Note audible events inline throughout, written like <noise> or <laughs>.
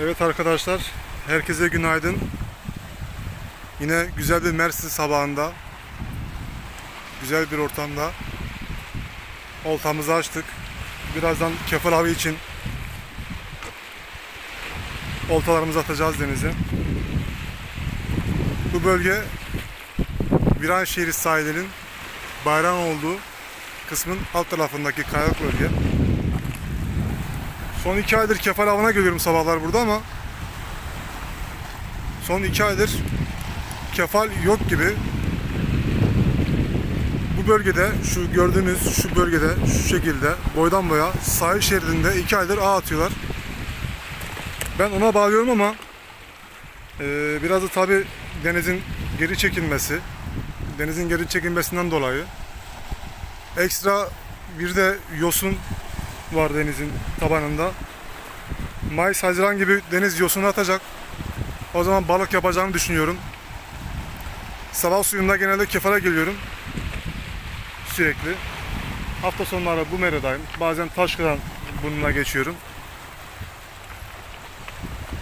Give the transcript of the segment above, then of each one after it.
Evet arkadaşlar, herkese günaydın. Yine güzel bir Mersin sabahında, güzel bir ortamda oltamızı açtık. Birazdan kefal avı için oltalarımızı atacağız denize. Bu bölge Viranşehir sahilinin bayram olduğu kısmın alt tarafındaki kayalık bölge. Son iki aydır kefal avına geliyorum sabahlar burada ama son iki aydır kefal yok gibi. Bu bölgede, şu gördüğünüz şu bölgede şu şekilde boydan boya sahil şeridinde iki aydır ağ atıyorlar. Ben ona bağlıyorum ama eee, biraz da tabi denizin geri çekilmesi, denizin geri çekilmesinden dolayı ekstra bir de yosun var denizin tabanında. Mayıs, Haziran gibi deniz yosunu atacak. O zaman balık yapacağımı düşünüyorum. Sabah suyunda genelde kefale geliyorum. Sürekli. Hafta sonları bu meredayım. Bazen Taşkıran burnuna geçiyorum.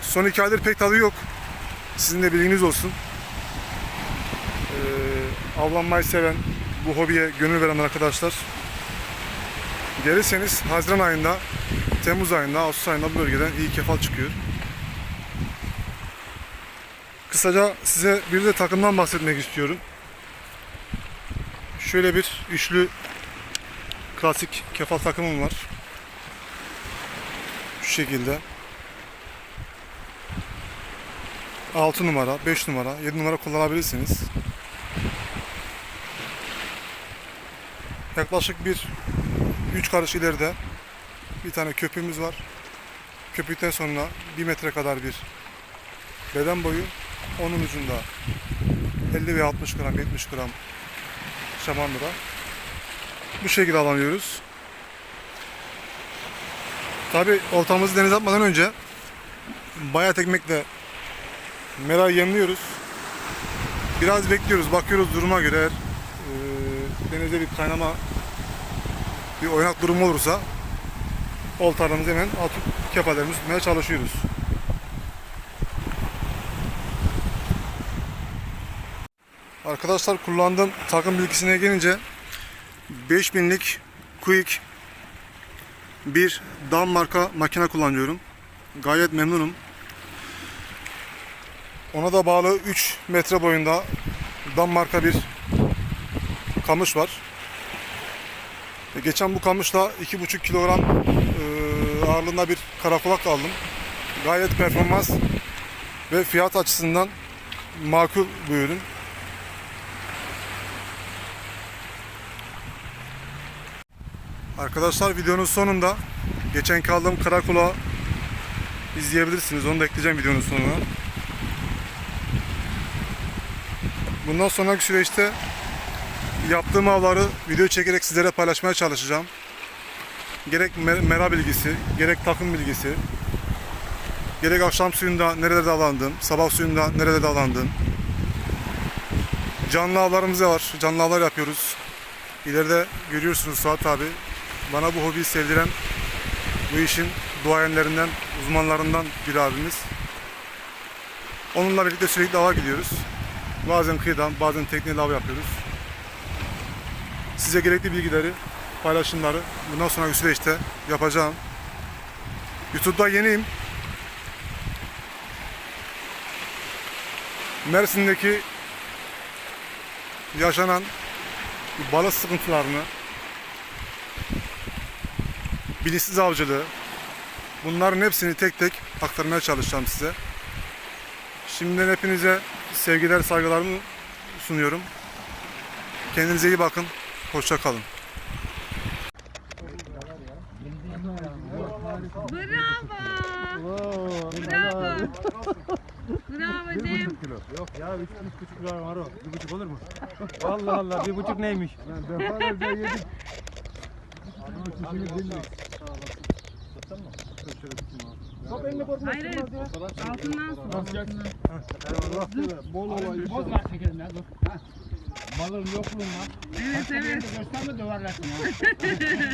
Son iki aydır pek tadı yok. Sizin de bilginiz olsun. Ee, avlanmayı seven, bu hobiye gönül veren arkadaşlar Gelirseniz Haziran ayında, Temmuz ayında, Ağustos ayında bu bölgeden iyi kefal çıkıyor. Kısaca size bir de takımdan bahsetmek istiyorum. Şöyle bir üçlü klasik kefal takımım var. Şu şekilde. 6 numara, 5 numara, 7 numara kullanabilirsiniz. Yaklaşık bir 3 karış ileride bir tane köpüğümüz var. Köpükten sonra 1 metre kadar bir beden boyu. Onun ucunda 50 veya 60 gram, 70 gram şamandıra. Bu şekilde alanıyoruz. Tabi oltamızı denize atmadan önce bayat ekmekle mera yemliyoruz. Biraz bekliyoruz, bakıyoruz duruma göre eğer e, denize bir kaynama bir oynak durum olursa oltalarımızı hemen atıp kefalarımızı tutmaya çalışıyoruz. Arkadaşlar kullandığım takım bilgisine gelince 5000'lik Quick bir Dam marka makine kullanıyorum. Gayet memnunum. Ona da bağlı 3 metre boyunda Dam marka bir kamış var. E, Geçen bu kamışla 2,5 kilogram e, ağırlığında bir karakulak aldım. Gayet performans ve fiyat açısından makul bir ürün. Arkadaşlar videonun sonunda geçen kaldığım karakula izleyebilirsiniz. Onu da ekleyeceğim videonun sonuna. Bundan sonraki süreçte yaptığım avları video çekerek sizlere paylaşmaya çalışacağım. Gerek mer- mera bilgisi, gerek takım bilgisi, gerek akşam suyunda nerelerde avlandım, sabah suyunda nerelerde avlandım. Canlı avlarımız var, canlı avlar yapıyoruz. İleride görüyorsunuz Suat abi, bana bu hobiyi sevdiren, bu işin duayenlerinden, uzmanlarından bir abimiz. Onunla birlikte sürekli ava gidiyoruz. Bazen kıyıdan, bazen tekneyle av yapıyoruz size gerekli bilgileri, paylaşımları bundan sonraki süreçte yapacağım. YouTube'da yeniyim. Mersin'deki yaşanan balık sıkıntılarını, bilinçsiz avcılığı, bunların hepsini tek tek aktarmaya çalışacağım size. Şimdiden hepinize sevgiler, saygılarımı sunuyorum. Kendinize iyi bakın. Hoşça kalın. Bravo. Bravo. Bravo Cem. Yok ya üç, üç buçuk lira var o. Bir buçuk olur mu? <laughs> Allah Allah bir buçuk neymiş? Ben defalarca yedim. Ama sesini bilmiyorum. Top elini korkma. Hayır hayır. Altından su. Altından. Bol olayı. Boz var çekerinden dur. Balığın yokluğunda. Evet evet. Gösterme döverler seni. <laughs>